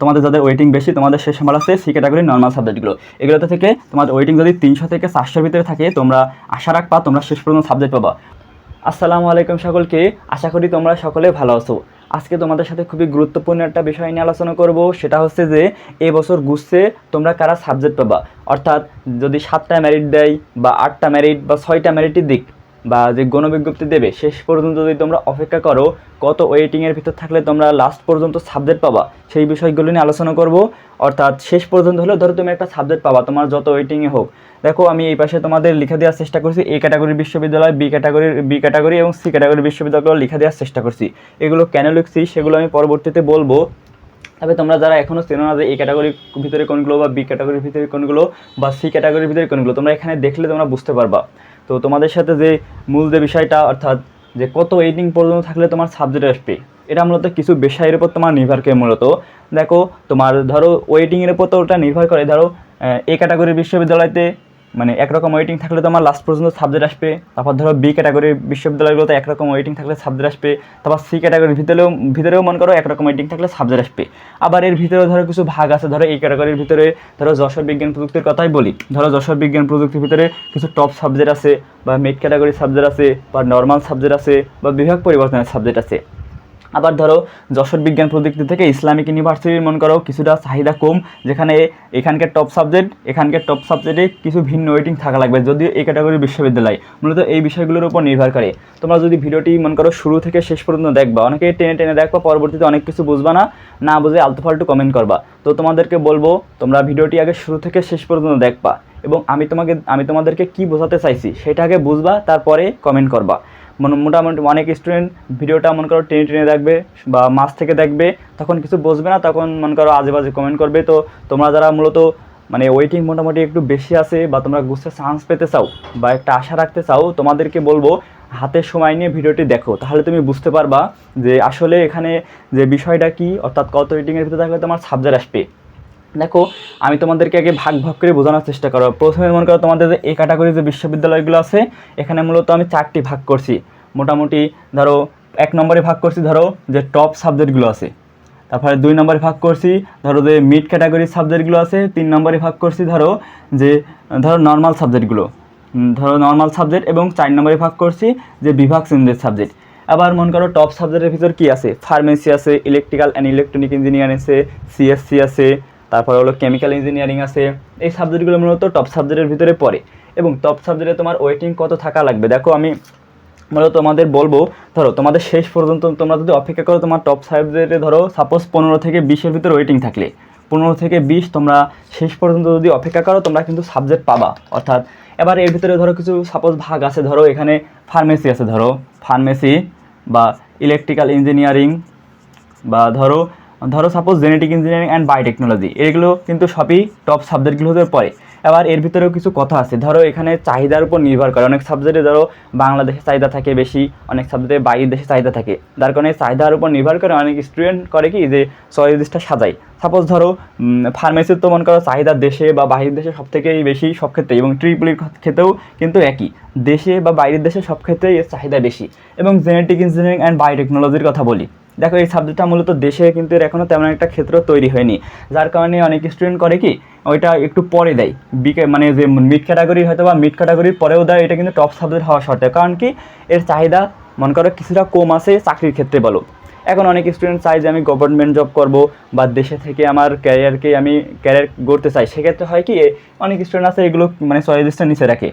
তোমাদের যাদের ওয়েটিং বেশি, তোমাদের শেষ নাম্বার আছে সি ক্যাটাগরি নর্মাল সাবজেক্টগুলো এগুলোতে থেকে তোমাদের ওয়েটিং যদি তিনশো থেকে চারশোর ভিতরে থাকে, তোমরা আশা রাখবা তোমরা শেষ পর্যন্ত সাবজেক্ট পাবা। আসসালামু আলাইকুম সকলকে, আশা করি তোমরা সকলে ভালো আছো। আজকে তোমাদের সাথে খুবই গুরুত্বপূর্ণ একটা বিষয় নিয়ে আলোচনা করব, সেটা হচ্ছে যে এই বছর গুছছে তোমরা কারা সাবজেক্ট পাবা? অর্থাৎ যদি সাতটা মেরিট দেয় বা আটটা মেরিট বা ছয়টা মেরিটই দিক বা যে গণবিজ্ঞপ্তি দেবে, শেষ পর্যন্ত যদি তোমরা অপেক্ষা করো, কত ওয়েটিংয়ের ভিতর থাকলে তোমরা লাস্ট পর্যন্ত সাবজেক্ট পাবা। সেই বিষয়গুলো নিয়ে আলোচনা করব। অর্থাৎ শেষ পর্যন্ত হলে ধরো তুমি একটা সাবজেক্ট পাবা, তোমার যত ওয়েটিংয়ে হোক। দেখো, আমি এই পাশে তোমাদের লিখে দেওয়ার চেষ্টা করছি এ ক্যাটাগরির বিশ্ববিদ্যালয় বি ক্যাটাগরির বি ক্যাটাগরি এবং সি ক্যাটাগরির বিশ্ববিদ্যালয়গুলো লিখে দেওয়ার চেষ্টা করছি। এগুলো কেন লিখছি সেগুলো আমি পরবর্তীতে বলব। তবে তোমরা যারা এখনও চেনো না যে এই ক্যাটাগরির ভিতরে কোনগুলো বা বি ক্যাটাগরির ভিতরে কোনগুলো বা সি ক্যাটাগরির ভিতরে কোনগুলো, তোমরা এখানে দেখলে তোমরা বুঝতে পারবা। তো তোমাদের সাথে যে মূল যে বিষয়টা, অর্থাৎ যে কত ওয়েটিং পর্যন্ত থাকলে তোমার সাবজেক্ট আসবে, এটা মূলত কিছু বিষয়ের উপর তোমার নির্ভর করে মূলত। দেখো, তোমার ধরো ওয়েটিংয়ের উপর তো ওটা নির্ভর করে। ধরো এ ক্যাটাগরির বিশ্ববিদ্যালয়তে মানে একরকম ওয়েটিং থাকলে তোমার লাস্ট পর্যন্ত সাবজেক্ট আসবে। তারপর ধরো বি ক্যাটাগরির বিশ্ববিদ্যালয়গুলোতে একরকম ওয়েটিং থাকলে সাবজেক্ট আসবে। তারপর সি ক্যাটাগরির ভিতরেও ভিতরেও মনে করো একরকম ওয়েটিং থাকলে সাবজেক্ট আসবে। আবার এর ভিতরেও ধরো কিছু ভাগ আছে, ধরো এই ক্যাটাগরির ভিতরে ধরো যশোর বিজ্ঞান প্রযুক্তির কথাই বলি। ধরো যশোর বিজ্ঞান প্রযুক্তির ভিতরে কিছু টপ সাবজেক্ট আছে, বা মিড ক্যাটাগরির সাবজেক্ট আছে, বা নর্মাল সাবজেক্ট আছে, বা বিভাগ পরিবর্তনের সাবজেক্ট আছে। আবার ধরো, যশোর বিজ্ঞান প্রযুক্তি থেকে ইসলামিক ইউনিভার্সিটির মনে করো, কিছুটা চাহিদা কম, যেখানে এখানকার টপ সাবজেক্ট এখানকার টপ সাবজেক্টে কিছু ভিন্ন ওয়েটিং থাকা লাগবে, যদিও এই ক্যাটাগরির বিশ্ববিদ্যালয়। মূলত এই বিষয়গুলোর উপর নির্ভর করে। তোমরা যদি ভিডিওটি মনে করো, শুরু থেকে শেষ পর্যন্ত দেখবা, অনেকে টেনে টেনে দেখবা পরবর্তীতে অনেক কিছু বুঝবা না না বুঝে আলতু ফালতু কমেন্ট করবা। তো তোমাদেরকে বলব, তোমরা ভিডিওটি আগে শুরু থেকে শেষ পর্যন্ত দেখবা, এবং আমি তোমাকে, আমি তোমাদেরকে কি বোঝাতে চাইছি, সেটা আগে বুঝবা, তারপরে কমেন্ট করবা। মনে- মোটামুটি অনেক স্টুডেন্ট ভিডিওটা মনে করো টেনে টেনে দেখবে বা মাছ থেকে দেখবে, তখন কিছু বসবে না, তখন মনে করো আজে বাজে কমেন্ট করবে। তো তোমরা যারা মূলত মানে ওয়েটিং মোটামুটি একটু বেশি আছে বা তোমরা গুছতে চান্স পেতে চাও বা একটা আশা রাখতে চাও, তোমাদেরকে বলব হাতে সময় নিয়ে ভিডিওটি দেখো। তাহলে তুমি বুঝতে পারবা যে আসলে এখানে যে বিষয়টা কি, অর্থাৎ কত ওয়েটিংয়ের ভিতরে থাকলে তোমার সাবজেক্ট আসবে। দেখো, আমি তোমাদেরকে আগে ভাগ ভাগ করে বোঝানোর চেষ্টা করো। প্রথমে মনে করো তোমাদের যে এই ক্যাটাগরি যে বিশ্ববিদ্যালয়গুলো আছে, এখানে মূলত আমি চারটি ভাগ করছি। মোটামুটি ধরো, এক নম্বরে ভাগ করছি ধরো যে টপ সাবজেক্টগুলো আছে। তারপরে দুই নম্বরে ভাগ করছি ধরো যে মিড ক্যাটাগরির সাবজেক্টগুলো আছে, তিন নম্বরে ভাগ করছি ধরো যে, ধরো নর্মাল সাবজেক্টগুলো ধরো নর্মাল সাবজেক্ট এবং চার নম্বরে ভাগ করছি যে বিভাগ শ্রেণির সাবজেক্ট আবার মনে করো টপ সাবজেক্টের ভিতর কী আছে? ফার্মেসি আছে ইলেকট্রিক্যাল অ্যান্ড ইলেকট্রনিক ইঞ্জিনিয়ার আছে সিএসসি আছে তারপর হলো কেমিক্যাল ইঞ্জিনিয়ারিং আছে। এই সাবজেক্টগুলো মূলত টপ সাবজেক্টের ভিতরে পড়ে। এবং টপ সাবজেক্টে তোমার ওয়েটিং কত থাকা লাগবে? দেখো আমি মূলত তোমাদের বলব, ধরো তোমাদের শেষ পর্যন্ত তোমরা যদি অপেক্ষা করো, তোমার টপ সাবজেক্টে ধরো সাপোজ পনেরো থেকে বিশের ভিতরে ওয়েটিং থাকলে। পনেরো থেকে বিশ তোমরা শেষ পর্যন্ত যদি অপেক্ষা করো, তোমরা কিন্তু সাবজেক্ট পাবা। অর্থাৎ এবার এর ভিতরে ধরো কিছু সাপোজ ভাগ আছে, ধরো এখানে ফার্মেসি আছে, ধরো ফার্মেসি বা ইলেকট্রিক্যাল ইঞ্জিনিয়ারিং বা ধরো ধরো suppose genetic engineering and biotechnology এগুলো কিন্তু সবই টপ সাবজেক্টগুলোতে পড়ে এবার এর ভিতরেও কিছু কথা আছে। ধরো এখানে চাহিদার উপর নির্ভর করে। অনেক সাবজেক্টে ধরো বাংলাদেশে চাহিদা থাকে বেশি, অনেক সাবজেক্টে বাইরের দেশে চাহিদা থাকে। যার কারণে চাহিদার উপর নির্ভর করে অনেক স্টুডেন্ট করে কি যে চয়েস লিস্টটা সাজায়। সাপোজ ধরো ফার্মেসির তো মনে করো চাহিদা দেশে বা বাইরের দেশে সব থেকেই বেশি সব ক্ষেত্রে এবং ট্রিপলির ক্ষেত্রেও কিন্তু একই। দেশে বা বাইরের দেশে সব ক্ষেত্রেই এর চাহিদা বেশি। এবং জেনেটিক ইঞ্জিনিয়ারিং অ্যান্ড বায়োটেকনোলজির কথা বলি। দেখো, এই সাবজেক্টটা মূলত দেশে কিন্তু এর এখনও তেমন একটা ক্ষেত্র তৈরি হয়নি। যার কারণে অনেক স্টুডেন্ট করে কি, ওইটা একটু পরে দেয়। বিকে মানে যে মিড ক্যাটাগরি হয়তো বা মিড ক্যাটাগরির পরেও দেয়, এটা কিন্তু টপ সাবজেক্ট হওয়া শর্তে। কারণ কি, এর চাহিদা, মনে করো কিছুটা কম আছে চাকরির ক্ষেত্রে বলো। এখন অনেক স্টুডেন্ট চাই যে আমি গভর্নমেন্ট জব করব বা দেশে থেকে আমার ক্যারিয়ারকে আমি ক্যারিয়ার গড়তে চাই। সেক্ষেত্রে হয় কি অনেক স্টুডেন্ট আছে এগুলো মানে চয়েসটা নিচে রাখে।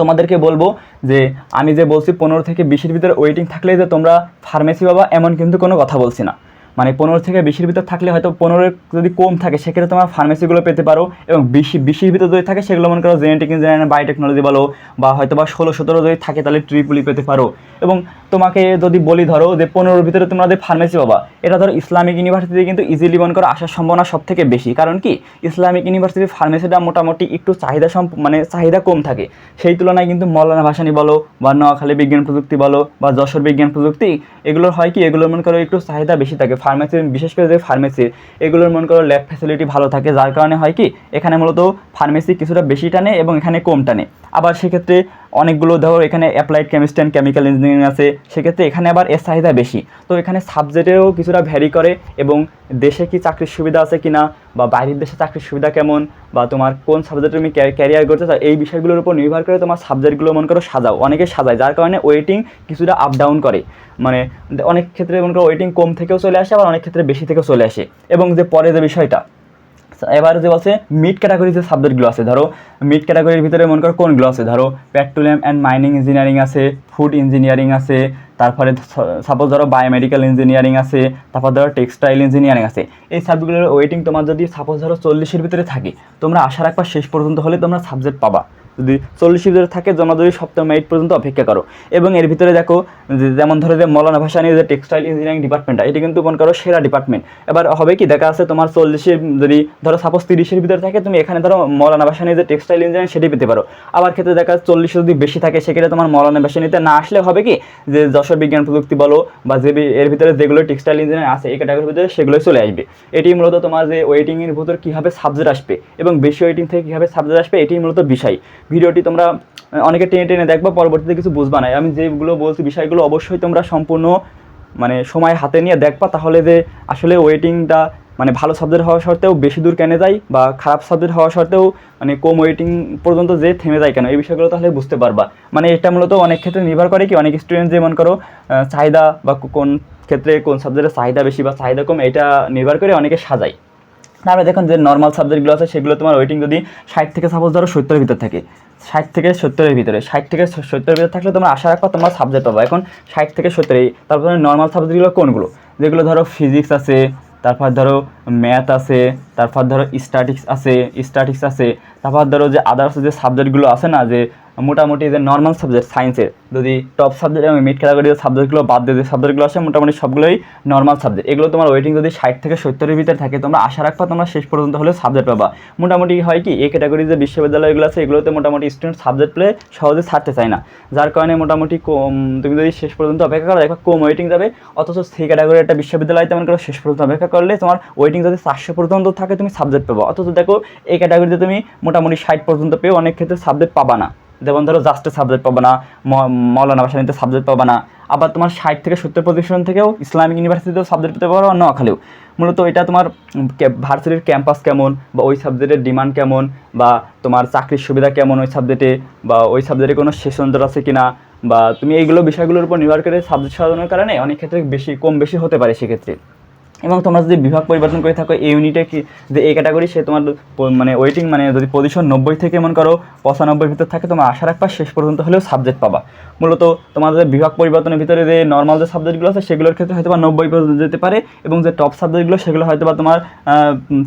তোমাদেরকে বলব যে আমি যে বলছি পনেরো থেকে বিশের ভিতরে ওয়েটিং থাকলে যে তোমরা ফার্মেসি বাবা এমন কিন্তু কোনো কথা বলছি না। মানে পনেরো থেকে বিশের ভিতর থাকলে হয়তো পনেরো যদি কম থাকে, সেক্ষেত্রে তোমার ফার্মেসিগুলো পেতে পারো এবং বিশি, বিশির ভিতর যদি থাকে, সেগুলো মনে করো জেনেটিক ইঞ্জিনিয়ারিং বায়োটেকনোলজি বলো বা হয়তো বা ষোলো, সতেরো যদি থাকে, তাহলে ট্রিপুলি পেতে পারো। এবং তোমাকে যদি বলি ধরো যে পনেরোর ভিতরে তোমরা যে ফার্মেসি পাবা, এটা ধরো ইসলামিক ইউনিভার্সিটিতে কিন্তু ইজিলি মনে করো আসার সম্ভাবনা সব থেকে বেশি। কারণ কি? ইসলামিক ইউনিভার্সিটির ফার্মেসিটা মোটামুটি একটু চাহিদা সম্প মানে চাহিদা কম থাকে। সেই তুলনায় কিন্তু মৌলানা ভাসানি বলো বা নোয়াখালী বিজ্ঞান প্রযুক্তি বলো বা যশোর বিজ্ঞান প্রযুক্তি, এগুলোর হয় কি? এগুলোর মনে করো একটু চাহিদা বেশি থাকে। ফার্মেসি বিশেষ করে যে ফার্মেসির এগুলোর মনে করো ল্যাব ফ্যাসিলিটি ভালো থাকে। যার কারণে হয় কি, এখানে মূলত ফার্মেসি কিছুটা বেশি টানে এবং এখানে কম টানে। আবার সেক্ষেত্রে অনেকগুলো ধরো এখানে applied chemistry and chemical engineering আছে, সেক্ষেত্রে এখানে আবার এর চাহিদা বেশি। তো এখানে সাবজেক্টেও কিছুটা ভ্যারি করে এবং দেশে কি চাকরির সুবিধা আছে কি না বা বাইরের দেশে চাকরির সুবিধা কেমন বা তোমার কোন সাবজেক্টে তুমি ক্যারিয়ার করতে চাও, এই বিষয়গুলোর উপর নির্ভর করে তোমার সাবজেক্টগুলো মনে করো সাজাও, অনেকে সাজায়, যার কারণে ওয়েটিং কিছুটা আপ ডাউন করে। মানে অনেক ক্ষেত্রে মনে করো ওয়েটিং কম থেকেও চলে আসে, আবার অনেক ক্ষেত্রে বেশি থেকেও চলে আসে। এবং যে পরে যে বিষয়টা এবার যে বলছে মিড ক্যাটাগরি যে সাবজেক্টগুলো আছে, ধরো মিড ক্যাটাগরির ভিতরে মনে করো কোনগুলো আছে? ধরো পেট্রোলিয়াম অ্যান্ড মাইনিং ইঞ্জিনিয়ারিং আছে ফুড ইঞ্জিনিয়ারিং আছে, তারপরে সাপোজ ধরো বায়োমেডিক্যাল ইঞ্জিনিয়ারিং আছে, তারপর ধরো টেক্সটাইল ইঞ্জিনিয়ারিং আছে। এই সাবজেক্টগুলোর ওয়েটিং তোমার যদি সাপোজ ধরো চল্লিশের ভিতরে থাকে, তোমরা আশা রাখবা শেষ পর্যন্ত হলে তোমরা সাবজেক্ট পাবা। যদি চল্লিশের ভিতরে থাকে যদি সপ্তম মেরিট পর্যন্ত অপেক্ষা করো। এবং এর ভিতরে দেখো যেমন ধরো যে মৌলানা নিয়ে যে টেক্সটাইল ইঞ্জিনিয়ারিং ডিপার্টমেন্টটা এটি কিন্তু মনে করো সেরা ডিপার্টমেন্ট এবার হবে কি, দেখা আছে তোমার চল্লিশের যদি ধরো সাপোজ তিরিশের ভিতরে থাকে, তুমি এখানে ধরো মৌলানা নিয়ে যে টেক্সটাইল ইঞ্জিনিয়ারিং সেটি পেতে পারো। আবার ক্ষেত্রে দেখা চল্লিশে যদি বেশি থাকে, সেক্ষেত্রে তোমার মৌলানা ভাষা নিতে না আসলে হবে কি, যে যশোর বিজ্ঞান প্রযুক্তি বলো, বা যে এর ভিতরে যেগুলো টেক্সটাইল ইঞ্জিনিয়ারিং আছে, এই ক্যাটাগরির ভিতরে সেগুলোই চলে আসবে। এটি মূলত তোমার যে ওয়েটিংয়ের ভিতর কীভাবে সাবজেক্ট আসবে, এবং বেশি ওয়েটিং থেকে কীভাবে সাবজেক্ট আসবে, এটি মূলত বিষয়। ভিডিওটি তোমরা অনেকে টেনে টেনে দেখব, পরবর্তীতে কিছু বুঝবা না। আমি যেগুলো বলছি, বিষয়গুলো অবশ্যই তোমরা সম্পূর্ণ মানে সময় হাতে নিয়ে দেখবা, তাহলে যে আসলে ওয়েটিংটা মানে ভালো সাবজেক্ট হওয়া সত্ত্বেও বেশি দূর কেনে যায় বা খারাপ সাবজেক্ট হওয়া সত্ত্বেও মানে কম ওয়েটিং পর্যন্ত যে থেমে যায় কেন, এই বিষয়গুলো তাহলে বুঝতে পারবা। মানে এটা মূলত অনেক ক্ষেত্রে নির্ভর করে কি, অনেক স্টুডেন্ট যেমন করো চাহিদা বা কোন ক্ষেত্রে কোন সাবজেক্টের চাহিদা বেশি বা চাহিদা কম, এটা নির্ভর করে অনেকে সাজায়। তারপরে দেখুন, যে নর্মাল সাবজেক্টগুলো আছে, সেগুলো তোমার ওয়েটিং যদি ষাট থেকে সাপোজ ধরো সত্তরের ভিতর থাকে। ষাট থেকে সত্তরের ভিতরে, ষাট থেকে সত্তরের ভিতরে থাকলে তোমার আশা রাখবা তোমার সাবজেক্ট পাবো এখন ষাট থেকে সত্তর তারপরে নর্মাল সাবজেক্টগুলো কোনগুলো? যেগুলো ধরো ফিজিক্স আছে, তারপর ধরো ম্যাথ আছে, তারপর ধরো স্ট্যাটিক্স আছে স্ট্যাটিক্স আছে, তারপর ধরো যে আদার্স যে সাবজেক্টগুলো আছে না, যে মোটামুটি যে নর্মাল সাবজেক্ট সায়েন্সের যদি টপ সাবজেক্ট এবং মিড ক্যাটাগরির সাবজেক্টগুলো বাদ দিয়ে যে সাবজেক্টগুলো আসে, মোটামুটি সবগুলোই নর্মাল সাবজেক্ট এগুলো তোমার ওয়েটিং যদি ষাট থেকে সত্তরের ভিতরে থাকে, তোমরা আশা রাখবা তোমরা শেষ পর্যন্ত হলে সাবজেক্ট পাবা। মোটামুটি হয় কি এই ক্যাটাগরির যে বিশ্ববিদ্যালয়গুলো আছে, এগুলোতে মোটামুটি স্টুডেন্ট সাবজেক্ট পেলে সহজে ছাড়তে চায় না। যার কারণে মোটামুটি কম, তুমি যদি শেষ পর্যন্ত অপেক্ষা করো দেখো কম ওয়েটিং যাবে। অথচ সেই ক্যাটাগরির একটা বিশ্ববিদ্যালয় তেমন করে শেষ পর্যন্ত অপেক্ষা করলে তোমার ওয়েটিং যদি চারশো পর্যন্ত থাকে, তুমি সাবজেক্ট পাবো। অথচ দেখো এই ক্যাটাগরিতে তুমি মোটামুটি ষাট পর্যন্ত পেয়ে অনেক ক্ষেত্রে সাবজেক্ট পাবা না। যেমন ধরো জাস্টে সাবজেক্ট পাবে না মৌলানা ভাষানিতে সাবজেক্ট পাবে না, আবার তোমার ষাট থেকে সত্তর পজিশন থেকেও ইসলামিক ইউনিভার্সিটিতেও সাবজেক্ট পেতে পারো নোয়াখালীও। মূলত এটা তোমার ভার্সিটির ক্যাম্পাস কেমন বা ওই সাবজেক্টের ডিমান্ড কেমন বা তোমার চাকরির সুবিধা কেমন ওই সাবজেক্টে বা ওই সাবজেক্টে কোনো সেশনদার আছে কিনা বা তুমি এইগুলো বিষয়গুলোর উপর নির্ভর করে সাবজেক্ট সাজানোর কারণে অনেক ক্ষেত্রে বেশি, কম বেশি হতে পারে সেক্ষেত্রে। এবং তোমরা যদি বিভাগ পরিবর্তন করে থাকো, এই ইউনিটে কি, যে এই ক্যাটাগরি সে তোমার মানে ওয়েটিং মানে যদি পজিশন নব্বই থেকে, মনে করো পঁচানব্বই ভিতর থাকে, তোমার আশা রাখবা শেষ পর্যন্ত হলেও সাবজেক্ট পাবা। মূলত তোমাদের বিভাগ পরিবর্তনের ভিতরে যে নর্মাল যে সাবজেক্টগুলো আছে, সেগুলোর ক্ষেত্রে হয়তো বা নব্বই পর্যন্ত যেতে পারে এবং যে টপ সাবজেক্টগুলো সেগুলো হয়তো বা তোমার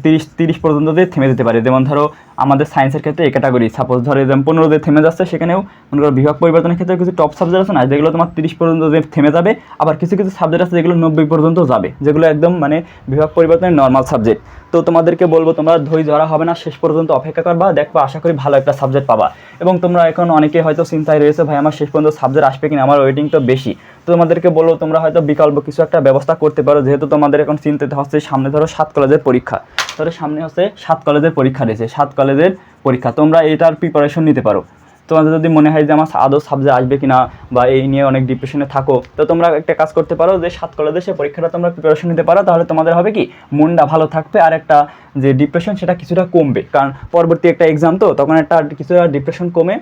তিরিশ তিরিশ পর্যন্ত দিয়ে থেমে যেতে পারে। যেমন ধরো আমাদের সায়েন্সের ক্ষেত্রে এই ক্যাটাগরি সাপোজ ধরো যেমন পনেরো দিয়ে থেমে যাচ্ছে, সেখানেও মনে করো বিভাগ পরিবর্তনের ক্ষেত্রে কিছু টপ সাবজেক্ট আছে না, যেগুলো তোমার তিরিশ পর্যন্ত যে থেমে যাবে, আবার কিছু কিছু সাবজেক্ট আছে যেগুলো নব্বই পর্যন্ত যাবে, যেগুলো একদম মানে বিভাগ পরিবর্তনের নর্মাল সাবজেক্ট তো তোমাদেরকে বলব, তোমরা ধৈর্য ধরা হবে না, শেষ পর্যন্ত অপেক্ষা করবা, দেখবা, আশা করি ভালো একটা সাবজেক্ট পাবা। এবং তোমরা এখন অনেকে হয়তো চিন্তায় রয়েছে, ভাই, আমার শেষ পর্যন্ত সাবজেক্ট আসবে কিনা? আমার ওয়েটিং তো বেশি। তোমাদেরকে বলব, তোমরা হয়তো বিকল্প কিছু একটা ব্যবস্থা করতে পারো। যেহেতু তোমাদের এখন চিন্তিত হচ্ছে সামনে ধরো সাত কলেজের পরীক্ষা। ধরো সামনে হচ্ছে সাত কলেজের পরীক্ষা রয়েছে, সাত কলেজের পরীক্ষা। তোমরা এটার প্রিপারেশন নিতে পারো। তোমাদের যদি মনে হয় যে আমার আদৌ সাবজেক্ট আসবে কিনা বা এই নিয়ে অনেক ডিপ্রেশনে থাকো, তো তোমরা একটা কাজ করতে পারো যে সাত কলেজে সে পরীক্ষাটা তোমরা প্রিপারেশন নিতে পারো, তাহলে তোমাদের হবে কি, মনটা ভালো থাকবে আর একটা যে ডিপ্রেশন সেটা কিছুটা কমবে। কারণ পরবর্তী একটা এক্সাম তো, তখন একটা কিছুটা ডিপ্রেশন কমে।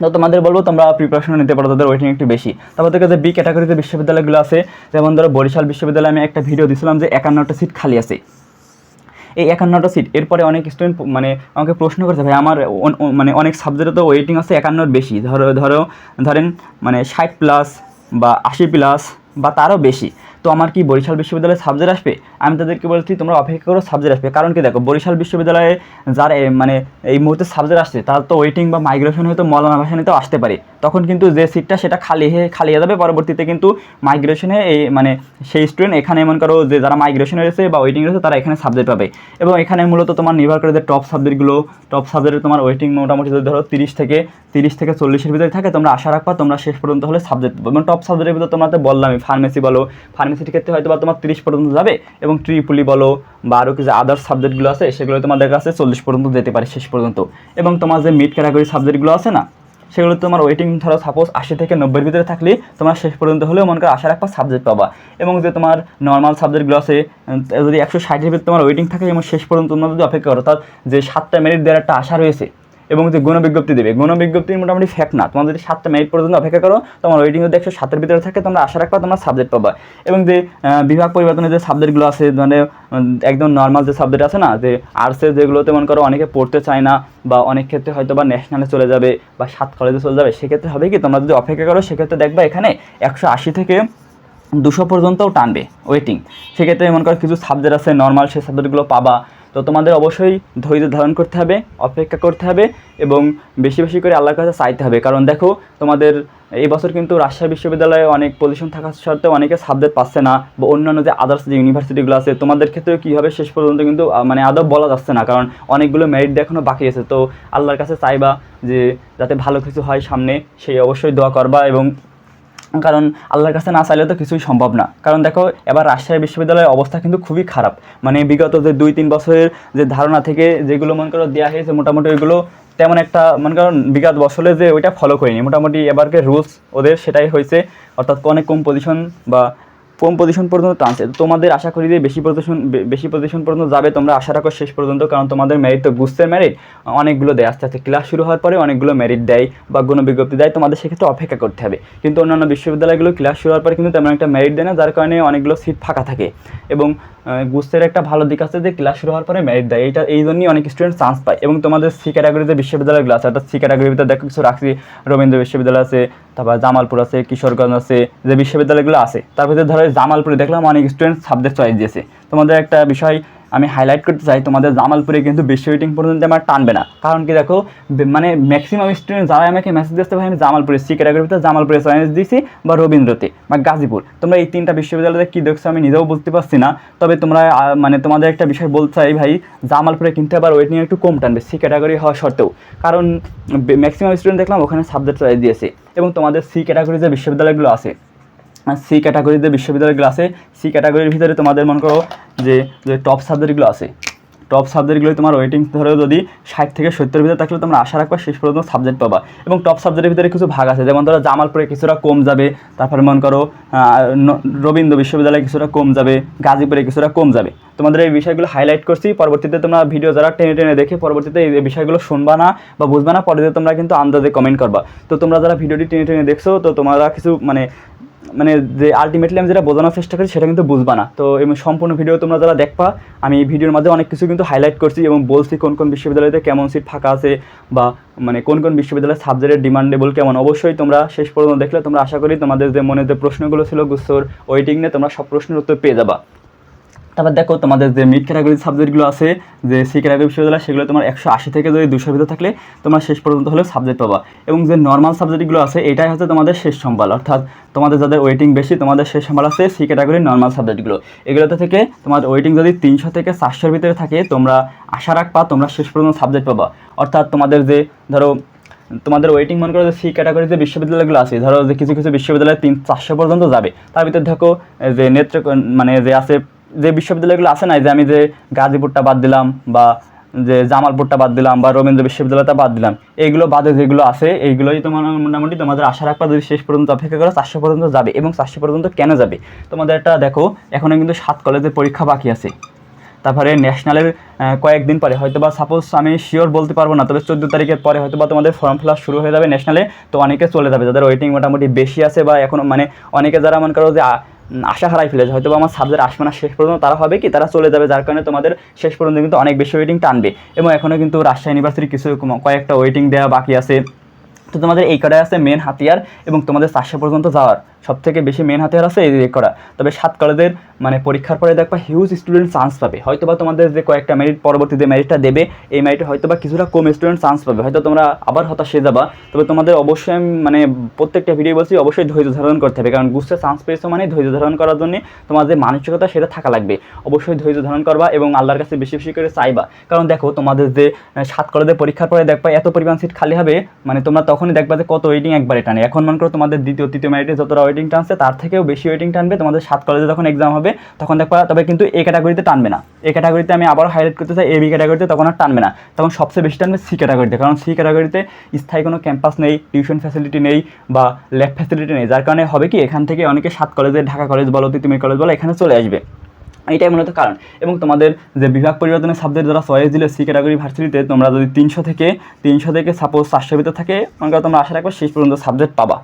তো তোমাদের বলব, তোমরা প্রিপারেশন নিতে পারো, তাদের ওয়েটিং একটু বেশি। তারপর যে বি ক্যাটাগরিতে বিশ্ববিদ্যালয়গুলো আছে, যেমন ধরো বরিশাল বিশ্ববিদ্যালয়ে আমি একটা ভিডিও দিয়েছিলাম যে একান্নটা সিট খালি আছে। এই একান্নটা সিট এরপরে অনেক স্টুডেন্ট মানে আমাকে প্রশ্ন করছে, ভাই, আমার মানে অনেক সাবজেক্টে তো ওয়েটিং আছে, একান্নর বেশি। ধরো ধরো, ধরেন মানে ষাট প্লাস বা আশি প্লাস বা তারও বেশি। তো আমার কি বরিশাল বিশ্ববিদ্যালয়ে সাবজেক্ট আসবে? আমি তাদেরকে বলছি, তোমরা অপেক্ষা করো সাবজেক্ট আসবে। কারণ কি দেখো, বরিশাল বিশ্ববিদ্যালয়ে যার মানে এই মুহূর্তে সাবজেক্ট আসছে, তার তো ওয়েটিং বা মাইগ্রেশন হয়তো মৌলানা ভাসানিতেও আসতে পারে। তখন কিন্তু যে সিটটা সেটা খালি হয়ে খালি হয়ে যাবে। পরবর্তীতে কিন্তু মাইগ্রেশনে এই মানে সেই স্টুডেন্ট এখানে এমন করো যে, যারা মাইগ্রেশনে রয়েছে বা ওয়েটিং রয়েছে, তারা এখানে সাবজেক্ট পাবে। এবং এখানে মূলত তোমার নির্ভর করে যে টপ সাবজেক্টগুলো টপ সাবজেক্টে তোমার ওয়েটিং মোটামুটি যদি ধরো তিরিশ থেকে তিরিশ থেকে চল্লিশের ভিতরে থাকে, তোমরা আশা রাখবা তোমরা শেষ পর্যন্ত হলে সাবজেক্ট এবং টপ সাবজেক্টের ভিতরে তোমরা তো বললামই ফার্মেসি বলো ফার্মেসির ক্ষেত্রে হয়তো বা তোমার তিরিশ পর্যন্ত যাবে এবং ট্রিপুলি বলো বা আরও কিছু আদার্স সাবজেক্টগুলো আছে, সেগুলো তোমাদের কাছে চল্লিশ পর্যন্ত যেতে পারে শেষ পর্যন্ত। এবং তোমার যে মিড ক্যাটাগরি সাবজেক্টগুলো আছে না, সেগুলো তোমার ওয়েটিং ধরো সাপোজ আশি থেকে নব্বইয়ের ভিতরে থাকলে তোমার শেষ পর্যন্ত হলেও মনে করো আশা রাখবা সাবজেক্ট পাবা। এবং যে তোমার নর্মাল সাবজেক্টগুলো আছে যদি একশো ষাটের ভিতরে তোমার ওয়েটিং থাকে এবং শেষ পর্যন্ত তোমরা যদি অপেক্ষা করো তার যে সাতটা মেরিট দেওয়ার একটা আশা রয়েছে এবং যে গুণ বিজ্ঞপ্তি দেবে। গুণ বিজ্ঞপ্তির মোটামুটি ফ্যাক্ট না। তোমার যদি সাতটা মিনিট পর্যন্ত অপেক্ষা করো, তোমার ওয়েটিং যদি একশো সাতের ভিতরে থাকে, তোমরা আশা রাখবা তোমরা সাবজেক্ট পাবা। এবং যে বিভাগ পরিবর্তনের যে সাবজেক্টগুলো আছে মানে একদম নর্মাল যে সাবজেক্ট আছে না, যে আর্টসের যেগুলোতে মনে করো অনেকে পড়তে চায় না, বা অনেক ক্ষেত্রে হয়তো বা ন্যাশনালে চলে যাবে, বা সাত কলেজে চলে যাবে, সেক্ষেত্রে হবে কি, তোমরা যদি অপেক্ষা করো, সেক্ষেত্রে দেখবা এখানে একশো আশি থেকে দুশো পর্যন্তও টানবে ওয়েটিং সেক্ষেত্রে মনে করো কিছু সাবজেক্ট আছে নর্মাল সেই সাবজেক্টগুলো পাবা তো তোমাদের অবশ্যই ধৈর্য ধারণ করতে হবে, অপেক্ষা করতে হবে এবং বেশি বেশি করে আল্লাহর কাছে চাইতে হবে। কারণ দেখো, তোমাদের এই বছর কিন্তু রাজশাহী বিশ্ববিদ্যালয়ে অনেক পজিশন থাকা সত্ত্বেও অনেকে সাবজেক্ট পাচ্ছে না বা অন্যান্য যে আদার্স যে ইউনিভার্সিটিগুলো আছে, তোমাদের ক্ষেত্রেও কী হবে শেষ পর্যন্ত কিন্তু মানে আদব বলা যাচ্ছে না। কারণ অনেকগুলো মেরিট এখনও বাকি আছে। তো আল্লাহর কাছে চাইবা যে যাতে ভালো কিছু হয় সামনে, সেই অবশ্যই দোয়া করবা এবং কারণ আল্লাহর কাছে না চাইলে তো কিছুই সম্ভব না। কারণ দেখো, এবার রাজশাহী বিশ্ববিদ্যালয়ের অবস্থা কিন্তু খুবই খারাপ। মানে বিগত যে দুই, তিন বছরের যে ধারণা থেকে যেগুলো মনে করো দেওয়া হয়েছে, মোটামুটি ওইগুলো তেমন একটা মনে করো বিগত বছরে যে ওইটা ফলো করিনি। মোটামুটি এবারকে রুলস ওদের সেটাই হয়েছে। অর্থাৎ অনেক কম পজিশন বা কম পজিশন পর্যন্ত টানছে। তোমাদের আশা করি যে বেশি পজিশন বেশি পজিশন পর্যন্ত যাবে, তোমরা আশা রাখো শেষ পর্যন্ত, কারণ তোমাদের মেরিট তো বুঝতে মেরিট অনেকগুলো দেয়। আস্তে আস্তে ক্লাস শুরু হওয়ার পরে অনেকগুলো মেরিট দেয় বা কোনো বিজ্ঞপ্তি দেয়, তোমাদের সেক্ষেত্রে অপেক্ষা করতে হবে। কিন্তু অন্যান্য বিশ্ববিদ্যালয়গুলো ক্লাস শুরু হওয়ার পরে কিন্তু তেমন একটা মেরিট দেয় না, যার কারণে অনেকগুলো সিট ফাঁকা থাকে। এবং গুস্তের একটা ভালো দিক আছে যে ক্লাস শুরু হওয়ার পরে মেরিট দেয়। এইটা, এই জন্যই অনেক স্টুডেন্ট চান্স পায়। এবং তোমাদের সি ক্যাটাগরিতে বিশ্ববিদ্যালয়গুলো আছে, অর্থাৎ সি ক্যাটাগরির ভিতরে দেখো কিছু রাখছি। রবীন্দ্র বিশ্ববিদ্যালয় আছে তারপর জামালপুর আছে, কিশোরগঞ্জ আছে, যে বিশ্ববিদ্যালয়গুলো আছে, তার ভিতরে ধরো জামালপুরে দেখলাম অনেক স্টুডেন্ট সাবজেক্ট চয়েস দিয়েছে। তোমাদের একটা বিষয় আমি হাইলাইট করতে চাই, তোমাদের জামালপুরে কিন্তু বেশি ওয়েটিং পর্যন্ত আমার টানবে না। কারণ কি দেখো মানে ম্যাক্সিমাম স্টুডেন্ট যারা আমাকে মেসেজ দিতে ভাই, আমি জামালপুরে সি ক্যাটাগরিতে জামালপুরে চয়েস দিয়েছি বা রবীন্দ্রতে বা গাজীপুর। তোমরা এই তিনটা বিশ্ববিদ্যালয়ে কী দেখছ আমি নিজেও বুঝতে পারছি না। তবে তোমরা মানে তোমাদের একটা বিষয় বলতে চাই, ভাই, জামালপুরে কিন্তু আবার ওয়েটিং একটু কম টানবে সি ক্যাটাগরি হওয়া সত্ত্বেও। কারণ ম্যাক্সিমাম স্টুডেন্ট দেখলাম ওখানে সাবজেক্ট চয়েস দিয়েছে এবং তোমাদের সি ক্যাটাগরি যে বিশ্ববিদ্যালয়গুলো আছে সি ক্যাটাগরিতে বিশ্ববিদ্যালয়গুলো আছে সি ক্যাটাগরির ভিতরে তোমাদের মনে করো যে যে টপ সাবজেক্টগুলো আছে টপ সাবজেক্টগুলো তোমার ওয়েটিং ধরো যদি ষাট থেকে সত্তর ভিতরে থাকলে তোমরা আশা রাখবা শেষ পর্যন্ত সাবজেক্ট পাবা। এবং টপ সাবজেক্টের ভিতরে কিছু ভাগ আছে, যেমন ধরো জামালপুরে কিছুটা কম যাবে, তারপরে মনে করো রবীন্দ্র বিশ্ববিদ্যালয়ে কিছুটা কম যাবে, গাজীপুরে কিছুটা কম যাবে। তোমাদের এই বিষয়গুলো হাইলাইট করছি, পরবর্তীতে তোমরা ভিডিও যারা টেনে টেনে দেখে, পরবর্তীতে এই বিষয়গুলো শুনবা না বা বুঝবা না, পরবর্তীতে তোমরা কিন্তু আন্দাজে কমেন্ট করবা। তো তোমরা যারা ভিডিওটি টেনে টেনে দেখছ, তো তোমরা কিছু মানে মানে যে আলটিমেটলি আমি যেটা বোঝানোর চেষ্টা করি সেটা কিন্তু বুঝবা না। তো এবং সম্পূর্ণ ভিডিও তোমরা যারা দেখবা, আমি এই ভিডিওর মাঝে অনেক কিছু কিন্তু হাইলাইট করছি এবং বলছি কোন কোন বিশ্ববিদ্যালয়তে কেমন সিট ফাঁকা আছে বা মানে কোন কোন বিশ্ববিদ্যালয়ের সাবজেক্টের ডিমান্ডেবল কেমন। অবশ্যই তোমরা শেষ পর্যন্ত দেখলে তোমরা আশা করি তোমাদের যে মনে যে প্রশ্নগুলো ছিল গুস্তর ওয়েটিং নিয়ে তোমরা সব প্রশ্নের উত্তর পেয়ে যাবা। তারপর দেখো তোমাদের যে মিড ক্যাটাগরির সাবজেক্টগুলো আছে, যে সি ক্যাটাগরি বিশ্ববিদ্যালয়, সেগুলো তোমার একশো আশি থেকে যদি দুশোর ভিতরে থাকলে তোমরা শেষ পর্যন্ত হলেও সাবজেক্ট পাবা। এবং যে নর্মাল সাবজেক্টগুলো আছে, এটাই হচ্ছে তোমাদের শেষ সম্বল অর্থাৎ তোমাদের যাদের ওয়েটিং বেশি, তোমাদের শেষ সম্বল আছে সি ক্যাটাগরির নর্মাল সাবজেক্টগুলো এগুলোতে থেকে তোমার ওয়েটিং যদি তিনশো থেকে চারশোর ভিতরে থাকে, তোমরা আশা রাখবা তোমরা শেষ পর্যন্ত সাবজেক্ট পাবা। অর্থাৎ তোমাদের যে, ধরো, তোমাদের ওয়েটিং মনে করো যে সি ক্যাটাগরির যে বিশ্ববিদ্যালয়গুলো আছে, ধরো যে কিছু কিছু বিশ্ববিদ্যালয় তিন চারশো পর্যন্ত যাবে। তার ভিতরে দেখো যে নেত্র মানে যে আছে যে বিশ্ববিদ্যালয়গুলো আছে না যে আমি যে গাজীপুরটা বাদ দিলাম বা যে জামালপুরটা বাদ দিলাম বা রবীন্দ্র বিশ্ববিদ্যালয়টা বাদ দিলাম, এইগুলো বাদে যেগুলো আছে, এইগুলোই তোমার মোটামুটি তোমাদের আশা রাখবা যদি শেষ পর্যন্ত অপেক্ষা করো, চারশো পর্যন্ত যাবে এবং চারশো পর্যন্ত কেন যাবে? তোমাদের একটা দেখো এখনও কিন্তু সাত কলেজের পরীক্ষা বাকি আছে। তারপরে ন্যাশনালের কয়েকদিন পরে হয়তো বা সাপোজ আমি শিওর বলতে পারব না, তবে চোদ্দ তারিখের পরে হয়তো বা তোমাদের ফর্ম ফিল শুরু হয়ে যাবে ন্যাশনালে তো অনেকে চলে যাবে, যাদের ওয়েটিং মোটামুটি বেশি আছে বা এখনও মানে অনেকে যারা মনে করো যে আশা হারাই ফেলেছে। হয়তো আমার সাবজেক্ট আসবে না শেষ পর্যন্ত, তারা হবে কি? তারা চলে যাবে, যার কারণে তোমাদের শেষ পর্যন্ত কিন্তু অনেক বেশি ওয়েটিং টানবে। এবং এখনও কিন্তু রাজশাহী ইউনিভার্সিটির কিছু কয়েকটা ওয়েটিং দেওয়া বাকি আছে। তো তোমাদের এই কটাই আছে মেন হাতিয়ার এবং তোমাদের চারশো পর্যন্ত যাওয়ার। সব থেকে বেশি মেন হাতিয়ার আছে এই করা। তবে সাত কলেজের মানে পরীক্ষার পরে দেখবা হিউজ স্টুডেন্ট চান্স পাবে। হয়তো বা তোমাদের যে কয়েকটা মেরিট পরবর্তী যে মেরিটটা দেবে, এই মেরিটে হয়তো বা কিছুটা কম স্টুডেন্ট চান্স পাবে। হয়তো তোমরা আবার হতাশ যাবা। তবে তোমাদের অবশ্যই মানে প্রত্যেকটা ভিডিও বলছি, অবশ্যই ধৈর্য ধারণ করতে হবে। কারণ বুঝতে চান্স পেয়েছ মানে ধৈর্য ধারণ করার জন্য তোমার যে মানসিকতা, সেটা থাকা লাগবে। অবশ্যই ধৈর্য ধারণ করবা এবং আল্লাহর কাছে বেশি বেশি করে চাইবা। কারণ দেখো, তোমাদের যে সাত কলেজের পরীক্ষার পরে দেখবা এত পরিমাণ সিট খালি হবে মানে তোমরা তখনই দেখবা যে কত ওয়েটিং একবারে টানে। এখন মনে করো তোমাদের দ্বিতীয়, তৃতীয় মেরিটে যতটা ওয়েটিং টানছে তার থেকেও বেশি ওয়েটিং টানবে। তোমাদের সাত কলেজে যখন এক্সাম হবে, তখন দেখবা, তবে কিন্তু এ ক্যাটাগরিতে টানবে না। এ ক্যাটাগরিতে আমি আবার হাইলাইট করতে চাই এ বি ক্যাটাগরিতে তখন আর টানবে না। তখন সবচেয়ে বেশি টানবে সি ক্যাটাগরিতে কারণ সি ক্যাটাগরিতে স্থায়ী কোনো ক্যাম্পাস নেই টিউশন ফ্যাসিলিটি নেই বা ল্যাব ফ্যাসিলিটি নেই। যার কারণে হবে কি, এখান থেকে অনেকে সাত কলেজে ঢাকা কলেজ বলো, তিতুমির কলেজ বলো, এখানে চলে আসবে। এইটাই মূলত কারণ। এবং তোমাদের যে বিভাগ পরিবর্তনের সাবজেক্ট যারা চয়েস দিলে সি ক্যাটাগরি ভার্সিটিতে তোমরা যদি তিনশো থেকে তিনশো থেকে সাপোজ চারশোর ভিতরে থাকে মনে তোমরা আশা রাখবে শেষ পর্যন্ত সাবজেক্ট পাবা।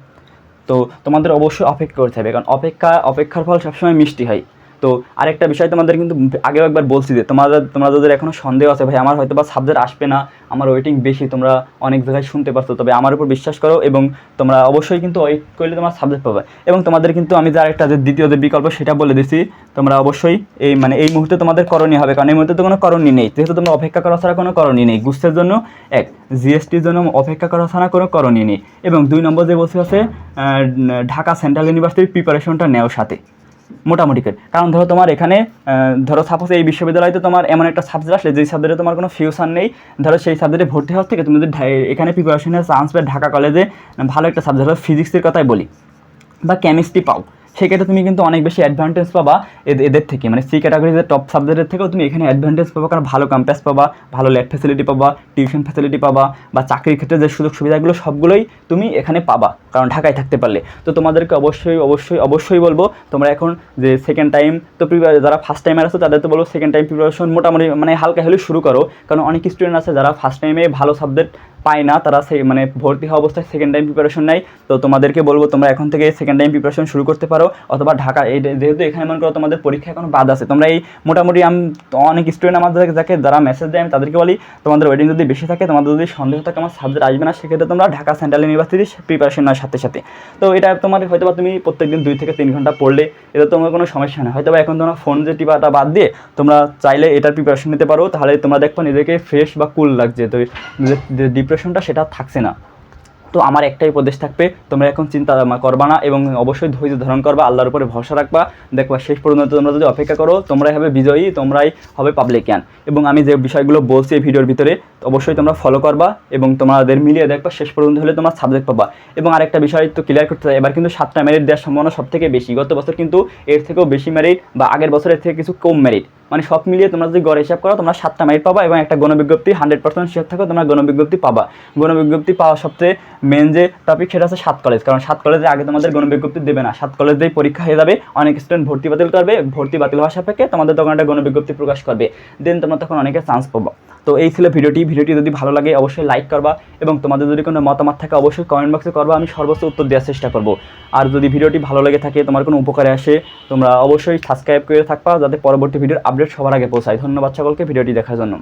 তো তোমাদের অবশ্যই অপেক্ষা করতে হবে। কারণ অপেক্ষা অপেক্ষার ফল সবসময় মিষ্টি হয়। তো আরেকটা বিষয় তোমাদের কিন্তু আগেও একবার বলছি যে তোমাদের, তোমরা যাদের এখনও সন্দেহ আছে, ভাই, আমার হয়তো বা সাবজেক্ট আসবে না, আমার ওয়েটিং বেশি, তোমরা অনেক জায়গায় শুনতে পারছ, তবে আমার উপর বিশ্বাস করো এবং তোমরা অবশ্যই কিন্তু ওয়েট করলে তোমার সাবজেক্ট পাবে। এবং তোমাদের কিন্তু আমি যে আরেকটা যে দ্বিতীয় যে বিকল্প, সেটা বলে দিছি, তোমরা অবশ্যই এই মানে এই মুহূর্তে তোমাদের করণীয় হবে, কারণ এই মুহূর্তে তো কোনো করণীয় নেই, যেহেতু তোমরা অপেক্ষা করা ছাড়া কোনো করণীয় নেই গুস্তের জন্য এক জিএসটির জন্য অপেক্ষা করা ছাড়া কোনো করণীয় নেই। এবং দুই নম্বর যে বলছে আছে ঢাকা সেন্ট্রাল ইউনিভার্সিটির প্রিপারেশনটা নেও সাথে। মোটামুটি করে। কারণ ধরো তোমার এখানে ধরো সাপোজ এই বিশ্ববিদ্যালয়তে তোমার এমন একটা সাবজেক্ট আসলে যেই সাবজেক্টে তোমার কোনো ফিউশন নেই, ধরো সেই সাবজেক্টে ভর্তি হওয়ার থেকে তুমি যদি এখানে প্রিপারেশনের চান্স পেয়ে ঢাকা কলেজে ভালো একটা সাবজেক্ট ধরো ফিজিক্সের কথাই বলি, বা কেমিস্ট্রি পাও। সেক্ষেত্রে তুমি কিন্তু অনেক বেশি অ্যাডভান্টেজ পাবা এদের থেকে। মানে সি ক্যাটাগরিজের টপ সাবজেক্টের থেকেও তুমি এখানে অ্যাডভান্টেজ পাবা, কারণ ভালো ক্যাম্পাস পাবা, ভালো ল্যাব ফ্যাসিলিটি পাবা টিউশন ফ্যাসিলিটি পাবা, বা চাকরির ক্ষেত্রে যে সুযোগ সুবিধাগুলো সবগুলোই তুমি এখানে পাবা, কারণ ঢাকায় থাকতে পারলে। তো তোমাদেরকে অবশ্যই অবশ্যই অবশ্যই বলব, তোমরা এখন যে সেকেন্ড টাইম তো প্রিপার যারা ফার্স্ট টাইমের আছে, তাদের তো বলব সেকেন্ড টাইম প্রিপারেশন মোটামুটি মানে হালকা হলেও শুরু করো, কারণ অনেক স্টুডেন্ট আছে যারা ফার্স্ট টাইমে ভালো সাবজেক্ট পায় না, তারা সেই মানে ভর্তি হওয়া অবস্থায় সেকেন্ড টাইম প্রিপারেশন নেয়। তো তোমাদেরকে বলব, তোমরা এখন থেকে সেকেন্ড টাইম প্রিপারেশন শুরু করতে পারো, অথবা ঢাকা, এই যেহেতু এখানে মনে করো তোমাদের পরীক্ষা এখন বাদ আছে, তোমরা এই মোটামুটি আমি, অনেক স্টুডেন্ট আমাদের যাকে যারা মেসেজ দেয়, আমি তাদেরকে বলি, তোমাদের ওয়েটিং যদি বেশি থাকে, তোমাদের যদি সন্দেহ থাকে, আমার সাবজেক্ট আসবে না, সেক্ষেত্রে তোমরা ঢাকা সেন্ট্রাল ইউনিভার্সিটির প্রিপারেশন নেওয়ার সাথে সাথে। তো এটা তোমার হয়তো বা তুমি প্রত্যেকদিন দুই থেকে তিন ঘণ্টা পড়লে, এটা তোমার কোনো সমস্যা নেই হয়তো বা এখন তোমরা ফোন যে টিপাটা বাদ দিয়ে, তোমরা চাইলে এটার প্রিপারেশন নিতে পারো, তাহলে তোমরা দেখব নিজেকে ফ্রেশ বা কুল লাগছে। তো ডিপ্রেশনটা সেটা থাকছে না। তো আমার একটাই উপদেশ থাকবে, তোমরা এখন চিন্তা করবা না এবং অবশ্যই ধৈর্য ধারণ করবা, আল্লাহর উপরে ভরসা রাখবা। দেখবা শেষ পর্যন্ত তোমরা যদি অপেক্ষা করো, তোমরাই হবে বিজয়ী, তোমরাই হবে পাবলিকিয়ান এবং আমি যে বিষয়গুলো বলছি এই ভিডিওর ভিতরে, অবশ্যই তোমরা ফলো করবা এবং তোমাদের মিলিয়ে দেখবা, শেষ পর্যন্ত হলে তোমরা সাবজেক্ট পাবা। এবং আরেকটা বিষয় তো ক্লিয়ার করতে চাই, এবার কিন্তু সাতটা মেরিট দেওয়ার সম্ভাবনা সব থেকে বেশি। গত বছর কিন্তু এর থেকেও বেশি মেরিট বা আগের বছরের থেকে কিছু কম মেরিট মানে সব মিলিয়ে তোমরা যদি গড় হিসাব করো, তোমরা সাতটা মাইট পাবা এবং একটা গণবিজ্ঞপ্তি হান্ড্রেড পার্সেন্ট শিওর থাকো, তোমরা গণবিজ্ঞপ্তি পাবা। গণবিজ্ঞপ্তি পাওয়া সবচেয়ে মেন যে টপিক সেটা আছে সাত কলেজ কারণ সাত কলেজে আগে তোমাদের গণবিজ্ঞপ্তি দেবে না। সাত কলেজেই পরীক্ষা হয়ে যাবে, অনেক স্টুডেন্ট ভর্তি বাতিল করবে, ভর্তি বাতিল হওয়ার সাপেক্ষে তোমাদের তখন একটা গণবিজ্ঞপ্তি প্রকাশ করবে। দেন তোমরা তখন অনেকে চান্স পাবো। তো এই ছিল ভিডিওটি। ভিডিওটি যদি ভালো লাগে, অবশ্যই লাইক করবা এবং তোমাদের যদি কোনো মতামত থাকে, অবশ্যই কমেন্ট বক্সে করবা, আমি সর্বোচ্চ উত্তর দেওয়ার চেষ্টা করব। আর যদি ভিডিওটি ভালো লেগে থাকে, তোমার কোনো উপকারে আসে, তোমরা অবশ্যই সাবস্ক্রাইব করে থাকবা, যাতে পরবর্তী ভিডিওর আপডেট সবার আগে পৌঁছায়। ধন্যবাদ সকলকে, ভিডিওটি দেখার জন্য।